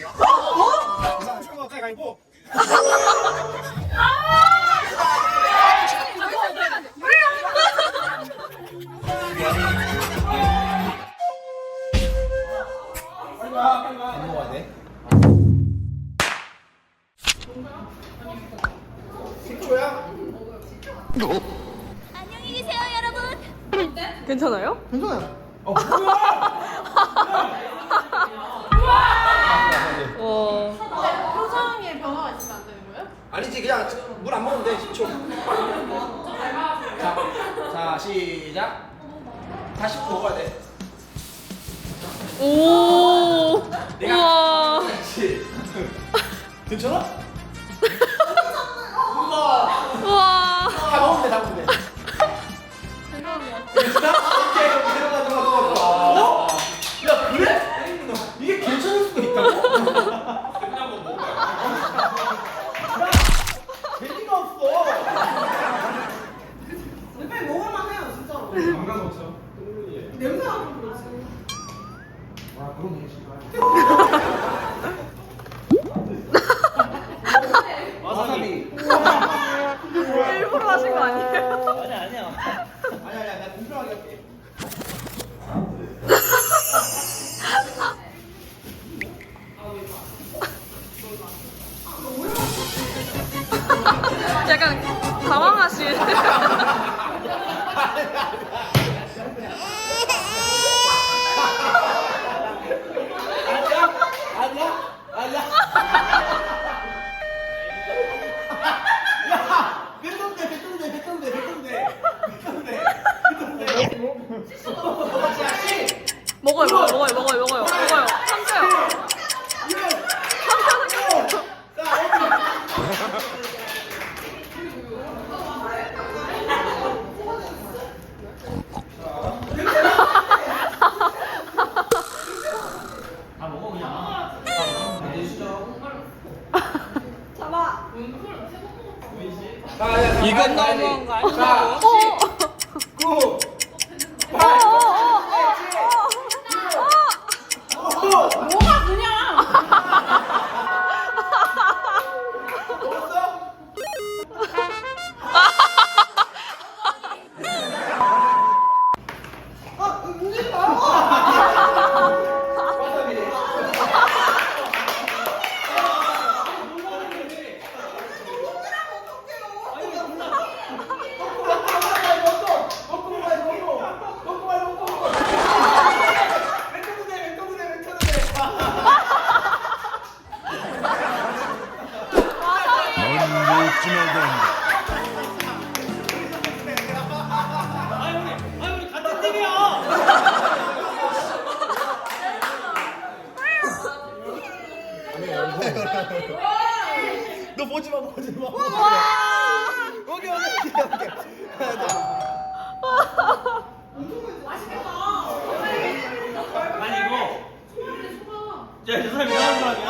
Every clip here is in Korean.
가까이 가고. 먹어야 돼. 10초야? 안녕히 계세요, 여러분. 괜찮아요? 괜찮아요. 어, 와. 아니지, 그냥 물 안 먹으면 돼, 10초. 자, 자, 시작. 다시 먹어야 돼. 오. 우와. 그렇지. 괜찮아? 재미가 없어. 빨리 먹을만 해요, 진짜로. 건강 없어. 냄새가 먹어요, 먹어요, 먹어요, 먹어요, 먹어요. 다 먹어 그냥. 이건 너무한 거 아니야? 너 보지 마, 보지 마. 오케이, 오케이, 오케이, 오케이. 아니 이거 야, 저 사람 이상한 사람이야.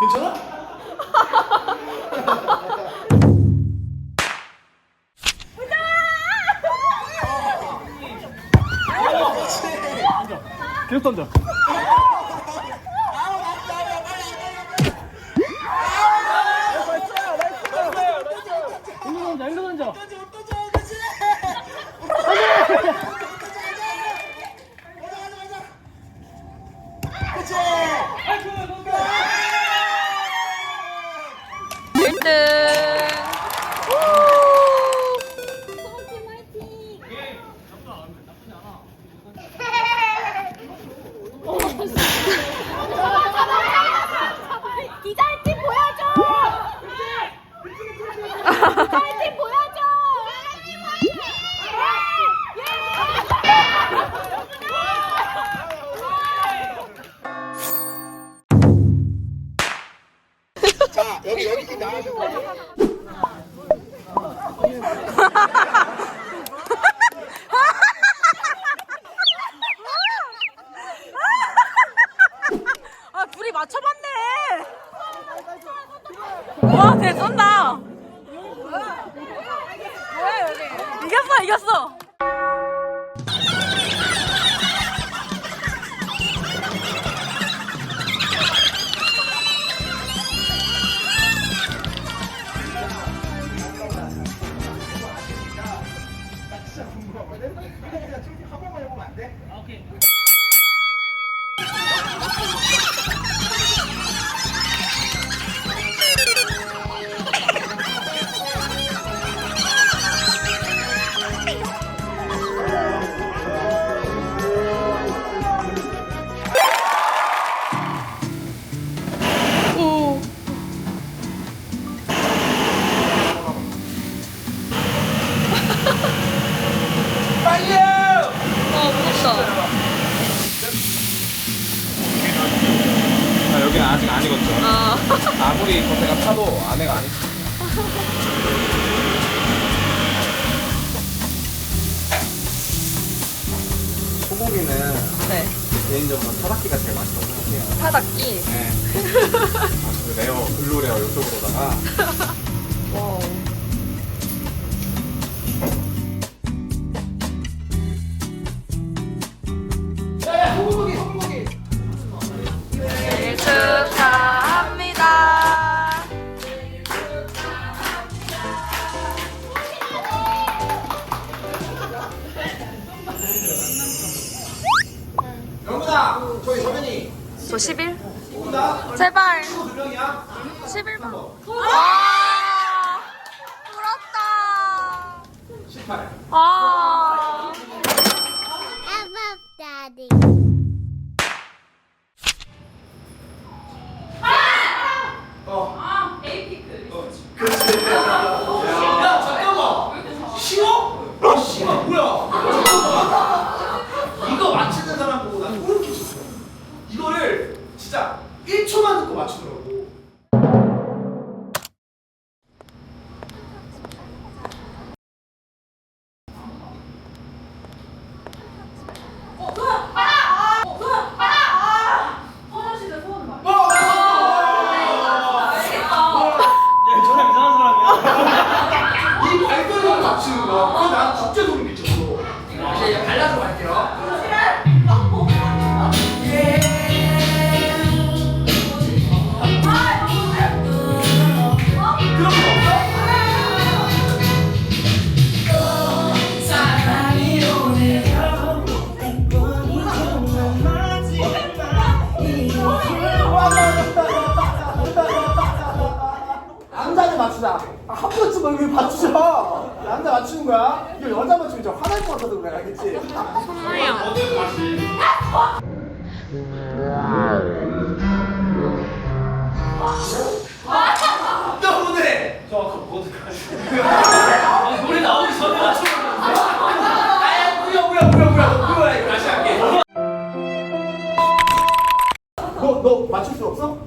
괜찮아? 계속 던져, Ai, que bom! 아직 안 익었죠. 어. 아무리 겉에가 타도 안에가 안 익었어. 소고기는 네. 개인적으로 타닥기가 제일 맛있다고 생각해요. 타닥기. 네. 아, 그 레어, 블루레어 이쪽으로다가 와우. 영훈아 저기 정현이 저 10일? 누구다? 제발. 친구 두 명이야? 11번. 와. 부럽다. 18 아. 화날 것 같아서 그래, 알겠지? 선물이야. 너무네. 저 아까 뭐어떡하지? 아, 노래 나오기 전에 맞췄는데. 아야, 뭐야, 뭐야, 뭐야, 뭐야, 너 뭐야, 이거 다시 할게. 너, 너 맞출 수 없어?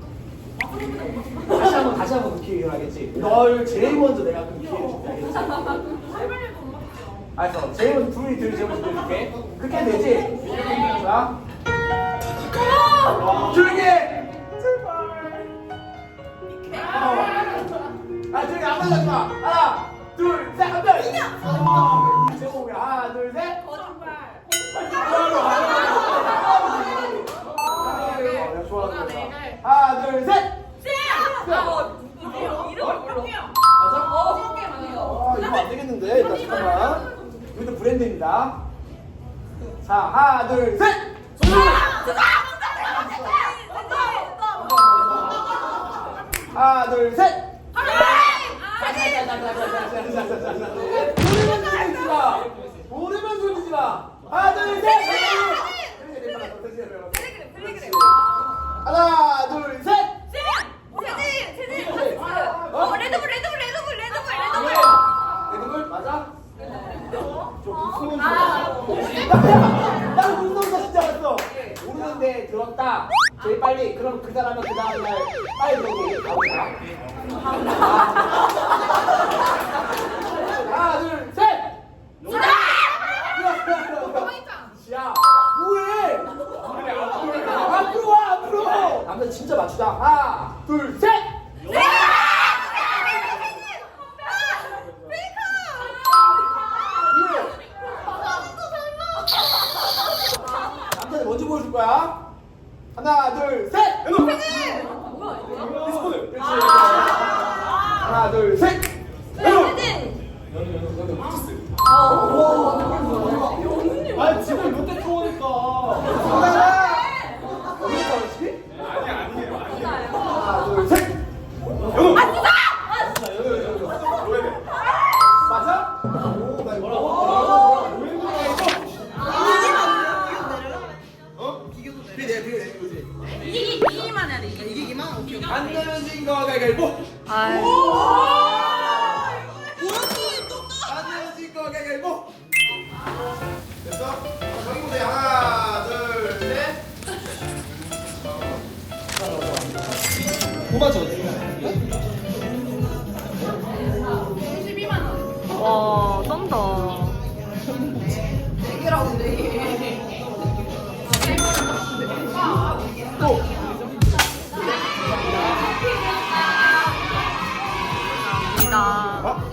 다시 한 번, 다시 한번 그 기회 알겠지? 널 제일 먼저 내가 그 기회를 줄게, 알겠지? 알았어. 둘이 제일 먼저 들을게. 그렇게 되지? 자. 조용히 해! 제발. 어. 아, 조용히 안 만나지 마. 하나, 둘, 셋, 한 명. 어, 제목이 하나, 둘, 셋. 거짓말. 야, 좋아, 좋아. 하나, 둘, 셋. 맞아? 아, 이거 안 되겠는데. 일단 잠깐만. 이것도 브랜드입니다. 자, 하나, 둘, 셋. 하나, 소리. 나는 거 진짜 알았어. 모르는데 들었다. 제일 빨리. 그럼 그 사람은 그 다음 날 빨리 여기 나오자. 하나, 둘, 셋. 야, 뭐해? 앞으로 와, 앞으로. 남자 진짜 맞추자. 하나, 둘, 셋. 둘, 셋. 아, 지금 롯데 투어니까. 하나. 아니 아니에요 아니에요. 하나, 둘, 셋. 맞아? 오, 나 이거. 어? 비교돼, 비교돼, 비교돼. 이기기만 해야 돼. 이기기만? 오케이. 안 내면 진 거 가위바위보. 아유. 뭐가 적었지? 와, 쩐다. 또 감사합니다. 아